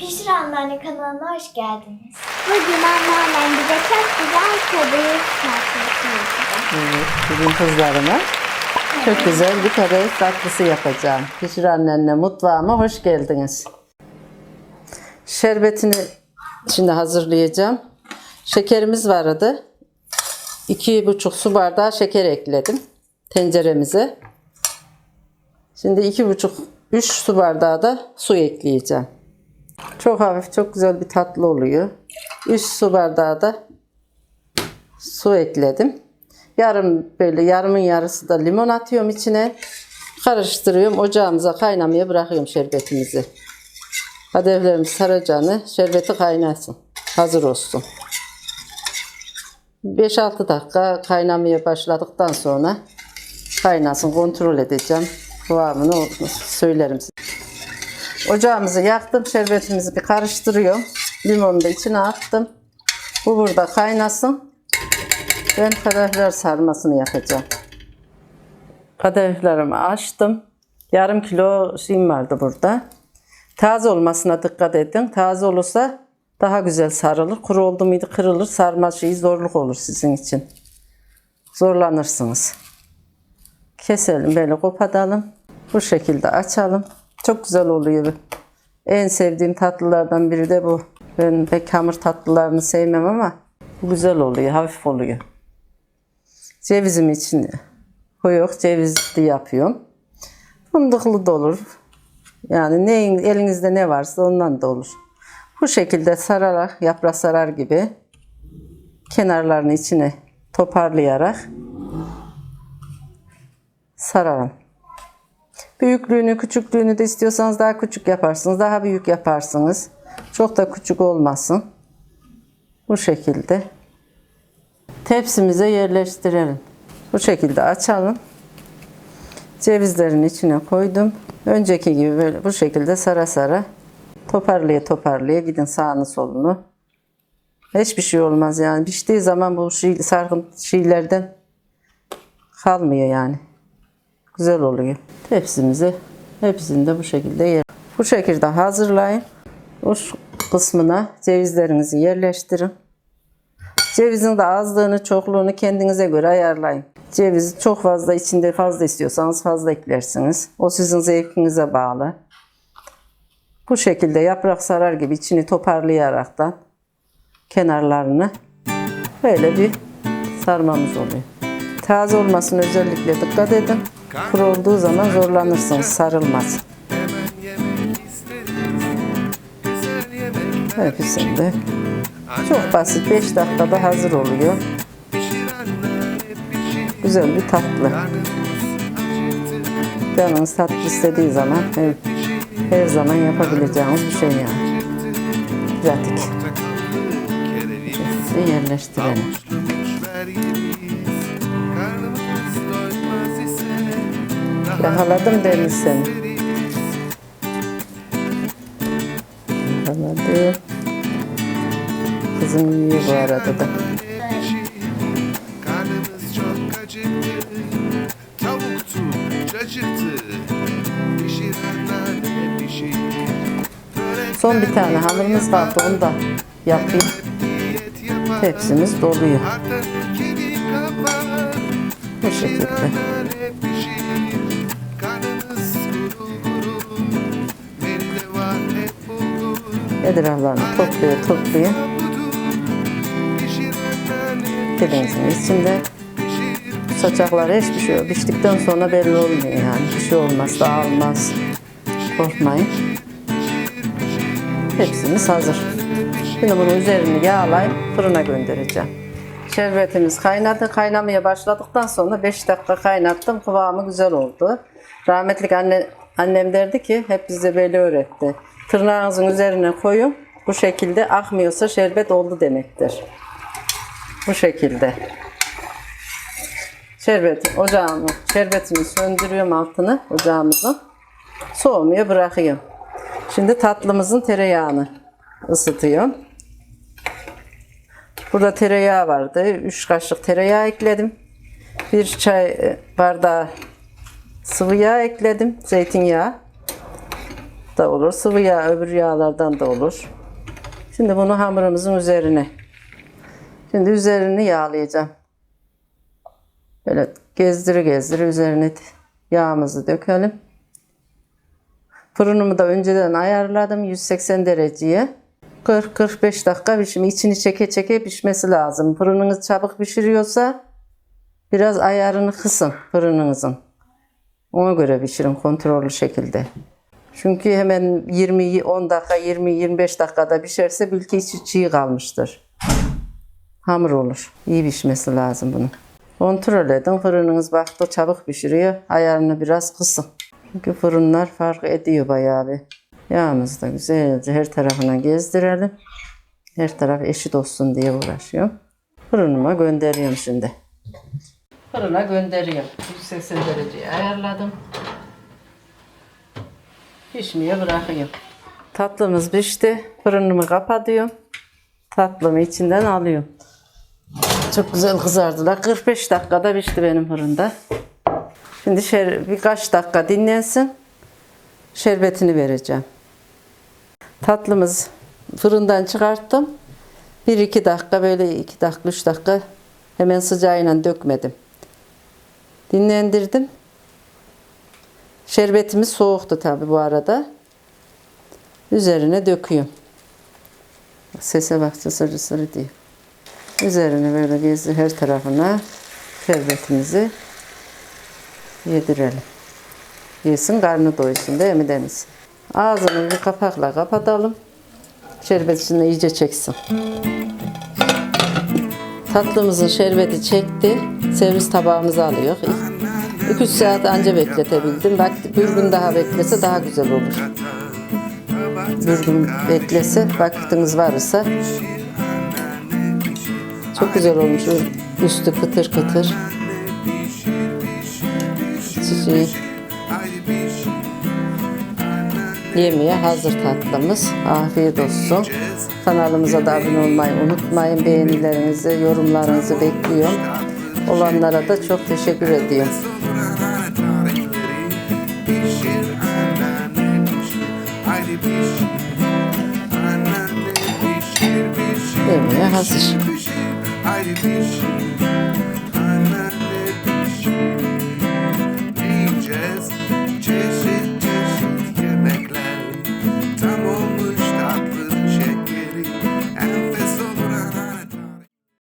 Pişir Anneanne kanalına hoş geldiniz. Bugün anneannem bize çok güzel kadayıf tatlısı yapacak. Evet, bugün kızlarıma çok güzel bir kadayıf tatlısı yapacağım. Pişir annenle mutfağıma hoş geldiniz. Şerbetini şimdi hazırlayacağım. Şekerimiz vardı. İki buçuk su bardağı şeker ekledim tenceremize. Şimdi iki buçuk, üç su bardağı da su ekleyeceğim. Çok hafif, çok güzel bir tatlı oluyor. Üç su bardağı da su ekledim. Yarım böyle yarımın yarısı da limon atıyorum içine. Karıştırıyorum. Ocağımıza kaynamaya bırakıyorum şerbetimizi. Kadehlerimiz saracağını şerbeti kaynasın. Hazır olsun. 5-6 dakika kaynamaya başladıktan sonra kaynasın kontrol edeceğim. Kıvamını söylerim size. Ocağımızı yaktım. Şerbetimizi bir karıştırıyorum. Limonu da içine attım. Bu burada kaynasın. Ben kadayıflar sarmasını yapacağım. Kadayıflarımı açtım. Yarım kilo şeyim vardı burada. Taze olmasına dikkat edin. Taze olursa daha güzel sarılır. Kuru oldu muydu kırılır. Sarma şeyi zorluk olur sizin için. Zorlanırsınız. Keselim böyle kopatalım. Bu şekilde açalım. Çok güzel oluyor. En sevdiğim tatlılardan biri de bu. Ben pek hamur tatlılarını sevmem ama bu güzel oluyor, hafif oluyor. Cevizim için koyuyor, cevizli yapıyorum. Fındıklı da olur. Yani neyin, elinizde ne varsa ondan da olur. Bu şekilde sararak, yaprak sarar gibi kenarlarını içine toparlayarak sararım. Büyüklüğünü, küçüklüğünü de istiyorsanız daha küçük yaparsınız, daha büyük yaparsınız. Çok da küçük olmasın. Bu şekilde tepsimize yerleştirelim. Bu şekilde açalım. Cevizlerin içine koydum. Önceki gibi böyle bu şekilde sara sara toparlaya toparlaya gidin sağını solunu. Hiçbir şey olmaz yani. Piştiği zaman bu şey, sarkın şeylerden kalmıyor yani. Güzel oluyor. Tepsimizi hepsini de bu şekilde yer. Bu şekilde hazırlayın. Uç kısmına cevizlerinizi yerleştirin. Cevizin de azlığını, çokluğunu kendinize göre ayarlayın. Cevizi çok fazla içinde fazla istiyorsanız fazla eklersiniz. O sizin zevkinize bağlı. Bu şekilde yaprak sarar gibi içini toparlayaraktan kenarlarını böyle bir sarmamız oluyor. Taze olmasına özellikle dikkat edin. Kuru zaman zorlanırsınız, sarılmaz. Hepsinde çok basit 5 dakikada hazır oluyor. Güzel bir tatlı. Canınız tatlı istediği zaman her, her zaman yapabileceğiniz bir şey yani. Pratik. Şimdi yerleştirelim. Yakaladım Deniz seni. Yakaladım. Kızım yiyor bu arada da. Karnımız çok acıktı Tavuktu, cacıktı Pişirenler hep pişir Son bir tane hamurumuz vardı onu da yapayım. Tepsimiz doluyor. Bu şekilde. Edrarlarını Pişirenler hep Pirinçin içinde saçakları hiçbir şey yok. Piştikten sonra belli olmuyor yani. Bir şey olmaz, dağılmaz. Korkmayın. Hepsimiz hazır. Şimdi bunun üzerini yağlayıp fırına göndereceğim. Şerbetimiz kaynadı. Kaynamaya başladıktan sonra 5 dakika kaynattım. Kıvamı güzel oldu. Rahmetlik anne, annem derdi ki hep bize böyle öğretti. Tırnağınızın üzerine koyun. Bu şekilde akmıyorsa şerbet oldu demektir. Bu şekilde. Şerbet ocağımı, şerbetimi söndürüyorum altını ocağımızın. Soğumaya bırakıyorum. Şimdi tatlımızın tereyağını ısıtıyorum. Burada tereyağı vardı. 3 kaşık tereyağı ekledim. Bir çay e, bardağı sıvı yağ ekledim. Zeytinyağı. da olur. Sıvı yağ öbür yağlardan da olur. Şimdi bunu hamurumuzun üzerine. Şimdi üzerini yağlayacağım. Böyle gezdire gezdire üzerine yağımızı dökelim. Fırınımı da önceden ayarladım 180 dereceye. 40-45 dakika pişimi içini çeke çeke pişmesi lazım. Fırınınız çabuk pişiriyorsa biraz ayarını kısın fırınınızın. Ona göre pişirin kontrollü şekilde. Çünkü hemen 20 10 dakika 20 25 dakikada pişerse bilki içi çiğ kalmıştır. Hamur olur. İyi pişmesi lazım bunun. Kontrol edin. Fırınınız baktı çabuk pişiriyor. Ayarını biraz kısın. Çünkü fırınlar fark ediyor bayağı bir. Yağımızı da güzelce her tarafına gezdirelim. Her taraf eşit olsun diye uğraşıyorum. Fırınıma gönderiyorum şimdi. Fırına gönderiyorum. 180 dereceye ayarladım. Pişmeye bırakıyorum. Tatlımız pişti. Fırınımı kapatıyorum. Tatlımı içinden alıyorum. Çok güzel kızardılar. 45 dakikada pişti benim fırında. Şimdi şer, birkaç dakika dinlensin. Şerbetini vereceğim. Tatlımız fırından çıkarttım. 1-2 dakika böyle 2 dakika 3 dakika hemen sıcağıyla dökmedim. Dinlendirdim. Şerbetimiz soğuktu tabi bu arada. Üzerine döküyorum. Sese bak sırrı sırrı diye. Üzerine böyle gezdir her tarafına şerbetimizi yedirelim. Yesin karnı doysun değil mi Deniz? Ağzını bir kapakla kapatalım. Şerbet içinde iyice çeksin. Tatlımızın şerbeti çekti. Servis tabağımıza alıyor. 2-3 saat anca bekletebildim. Bak bir gün daha beklese daha güzel olur. Bir gün beklese vaktiniz varsa çok güzel olmuş. Üstü kıtır kıtır. Çiçeği Yemeğe hazır tatlımız. Afiyet olsun. Kanalımıza da abone olmayı unutmayın. Beğenilerinizi, yorumlarınızı bekliyorum. Olanlara da çok teşekkür ediyorum. Yemeğe hazır.